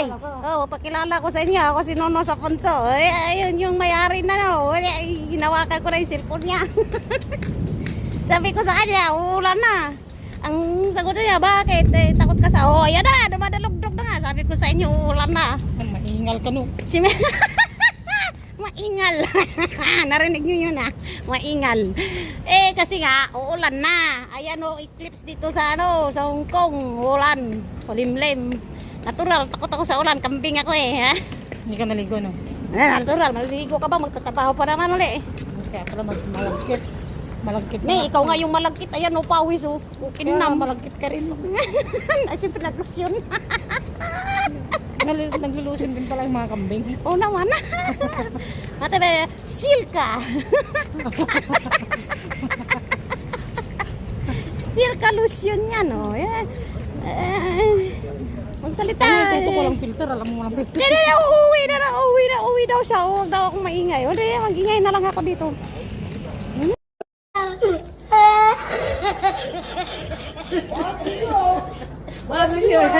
Ay, oh, pakilala ko sa inyo. Ako si Nono sa Punso. Ay, ayun yung may-ari na no. Ay, hinawakan ko na yung cellphone niya. Sabi ko sa kanya, uulan na. Ang sagot niya, bakit? Eh, takot ka sa, oh, ayan na, dumadalugdog na nga. Sabi ko sa inyo, uulan na. Maingal ka no. Si Maingal. Narinig niyo yun ah. Maingal. Eh kasi nga uulan na. Ayan oh eclipse dito sa ano, sa Hong Kong. Ulan. Kulimlim. Natural, takot ako sa ulan. Kambing ako eh. Ha? Hindi ka naligo no. Eh, natural, maliligo ka ba? Magtatrabaho pa naman uli. Kaya pala mag malagkit. Malagkit May, ikaw nga yung malagkit. Ayan oh, pawis oh. Kinam. malagkit ka rin. Siyempre naglusyon. Naglulusin din pala yung mga kambing. Oo naman. Ate ba, silka. silka lotion yan, oh. Yan. Eh, magsalita. Ay, ito ko lang filter. Alam mo lang filter. Hindi na, uuwi na, na, uuwi na, uuwi daw siya. Huwag daw akong maingay. Hindi, mag-ingay na lang ako dito. Bakit yun?